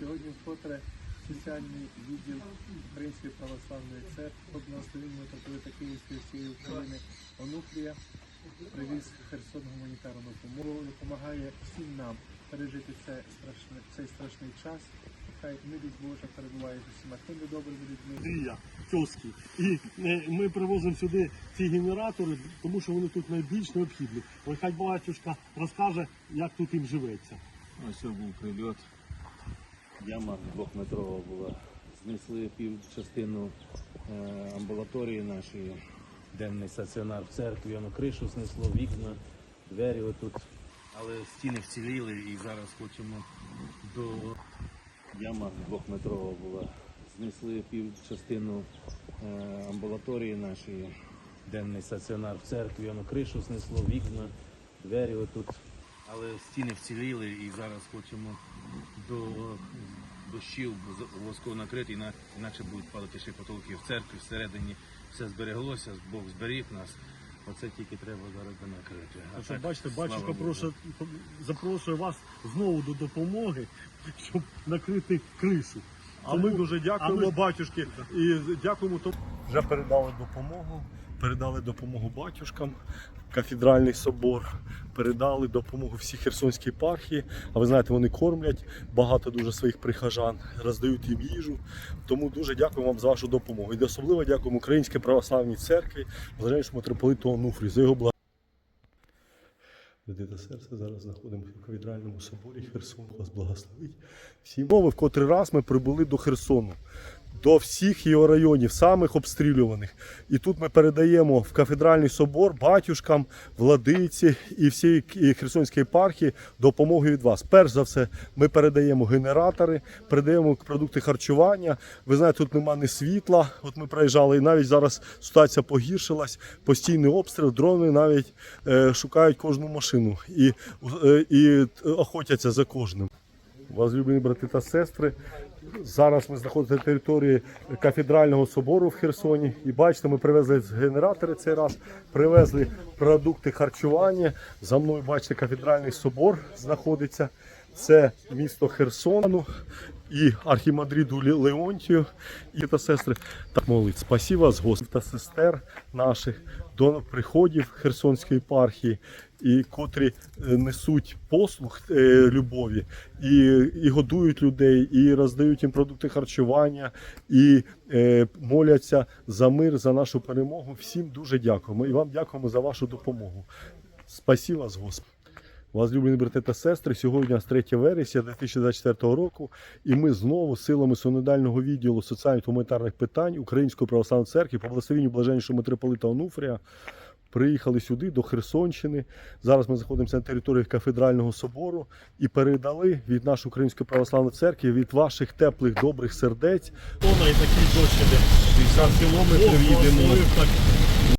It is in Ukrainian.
Сьогодні вкотре соціальний відділ Української православної церкви під благословенням митрополита Київської всієї України Онуфрія привіз Херсон гуманітарну допомогу, допомагає всім нам пережити це страшне, цей страшний час. Хай милість Божа перебуває з усіма тими добрими людьми. Тьоски. І е, ми привозимо сюди ці генератори, тому що вони тут найбільш необхідні. Ось хай батюшка розкаже, як тут їм живеться. Ось був прильот. Яма двохметрова була. Знесли пів частину е, амбулаторії нашої, денний стаціонар в церкві, воно кришу знесло, вікна, двері отут. Але стіни вціліли і зараз хочемо до яма двохметрова була. Знесли пів частину е, амбулаторії нашої, денний стаціонар в церкві, воно кришу знесло, вікна, двері отут. Але стіни вціліли і зараз хочемо до дощів восково накритий, іна- інакше будуть падати ще потолки в церкві, всередині все збереглося, Бог зберіг нас. Оце тільки треба зараз накрити. А Що, так, бачите, батюшка прошу, запрошує вас знову до допомоги, щоб накрити кришу. А ми дуже дякуємо а ми- батюшки і дякуємо тому. Вже передали допомогу, передали допомогу батюшкам, кафедральний собор, передали допомогу всій Херсонській єпархії. А ви знаєте, вони кормлять багато дуже своїх прихожан, роздають їм їжу. Тому дуже дякуємо вам за вашу допомогу. І особливо дякуємо Українській православній церкві, Блаженному митрополиту Онуфрію за його благо. Та серце зараз знаходимося в кафедральному соборі Херсон. Вас благословить. Всі мови, в котрий раз ми прибули до Херсону, до всіх його районів, самих обстрілюваних. І тут ми передаємо в кафедральний собор батюшкам, владиці і всій Херсонській єпархії допомогу від вас. Перш за все, ми передаємо генератори, передаємо продукти харчування. Ви знаєте, тут немає ні світла. От ми проїжджали, і навіть зараз ситуація погіршилась. Постійний обстріл, дрони навіть е, шукають кожну машину і, е, і охотяться за кожним. Возлюблені брати та сестри, зараз ми знаходимося на території кафедрального собору в Херсоні. І бачите, ми привезли генератори цей раз, привезли продукти харчування. За мною бачите, кафедральний собор знаходиться. Це місто Херсону і архімандриту Ле- Леонтію і та сестри. Так молить. Спасі вас, Господь та сестер наших до приходів Херсонської єпархії, і котрі е, несуть послуг е, любові, і, і годують людей, і роздають їм продукти харчування, і е, моляться за мир, за нашу перемогу. Всім дуже дякуємо. І вам дякуємо за вашу допомогу. Спасі вас, Господь. Возлюблені брати та сестри, сьогодні у нас 3 вересня 2024 року, і ми знову силами сонодального відділу соціальних гуманітарних питань Української православної церкви по благословенню блаженнішого митрополита Онуфрія приїхали сюди до Херсонщини. Зараз ми знаходимося на території кафедрального собору і передали від нашої Української православної церкви, від ваших теплих добрих сердець Тона і такий дощ іде. 50 кілометрів їдемо.